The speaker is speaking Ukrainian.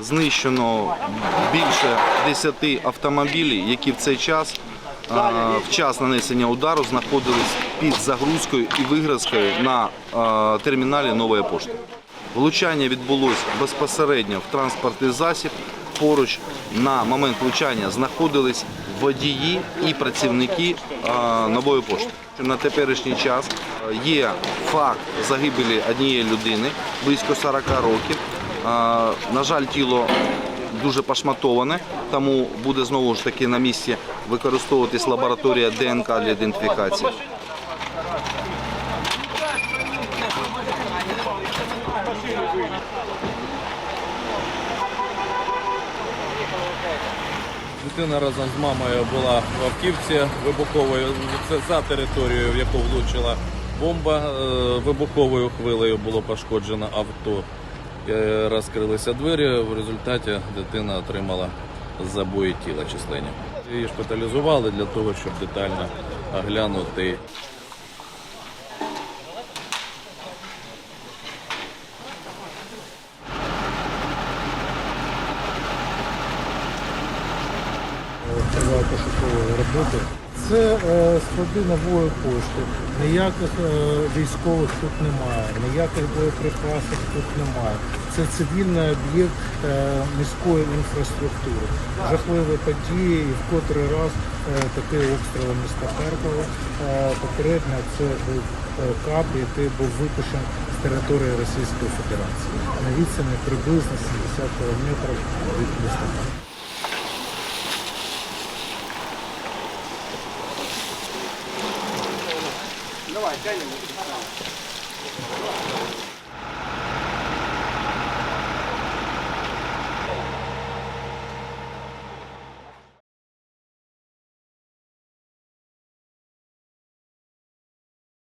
Знищено більше 10 автомобілів, які в цей час в час нанесення удару знаходились під загрузкою і вигрузкою на терміналі Нової пошти. Влучання відбулося безпосередньо в транспортний засіб. Поруч на момент влучання знаходились водії і працівники нової пошти. На теперішній час є факт загибелі однієї людини близько 40 років. На жаль, тіло дуже пошматоване, тому буде знову ж таки на місці використовуватись лабораторія ДНК для ідентифікації. Дитина разом з мамою була в автівці вибуховою. За територією, в яку влучила бомба. Е, Вибуховою хвилею було пошкоджено авто. Е, Розкрилися двері. В результаті дитина отримала забої тіла численні. Її шпиталізували для того, щоб детально оглянути триває пошукової роботи. Це е, склади нової пошти. Ніяких е, військових тут немає, ніяких боєприпасів тут немає. Це цивільний об'єкт е, міської інфраструктури. Жахливі події і в котрий раз такий обстріл міста Харкова. Попередньо це був кап, який був випущений з території Російської Федерації на відстані приблизно 70 кілометрів від міста Харкова. 这里我给你看